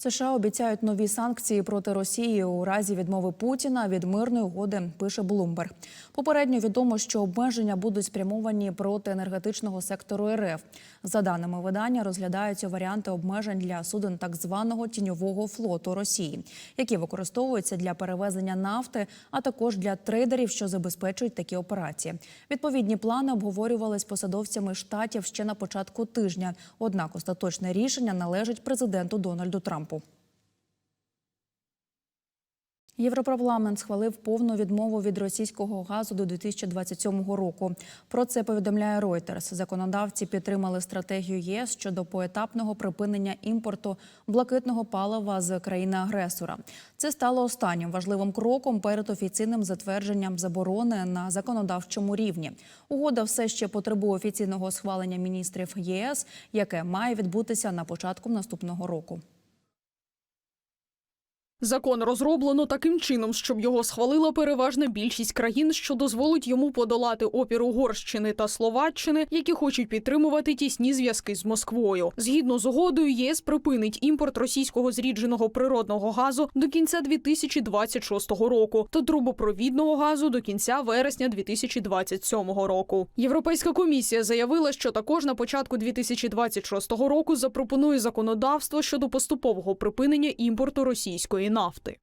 США обіцяють нові санкції проти Росії у разі відмови Путіна від мирної угоди. Пише Блумберг. Попередньо відомо, що обмеження будуть спрямовані проти енергетичного сектору РФ. За даними видання, розглядаються варіанти обмежень для суден так званого тіньового флоту Росії, які використовуються для перевезення нафти, а також для трейдерів, що забезпечують такі операції. Відповідні плани обговорювали з посадовцями штатів ще на початку тижня. Однак остаточне рішення належить президенту Дональду Трампу. Європарламент схвалив повну відмову від російського газу до 2027 року. Про це повідомляє Reuters. Законодавці підтримали стратегію ЄС щодо поетапного припинення імпорту блакитного палива з країни-агресора. Це стало останнім важливим кроком перед офіційним затвердженням заборони на законодавчому рівні. Угода все ще потребує офіційного схвалення міністрів ЄС, яке має відбутися на початку наступного року. Закон розроблено таким чином, щоб його схвалила переважна більшість країн, що дозволить йому подолати опір Угорщини та Словаччини, які хочуть підтримувати тісні зв'язки з Москвою. Згідно з угодою, єС припинить імпорт російського зрідженого природного газу до кінця 2026 року та трубопровідного газу до кінця вересня 2027 року. Європейська комісія заявила, що також на початку 2026 року запропонує законодавство щодо поступового припинення імпорту російської нафти.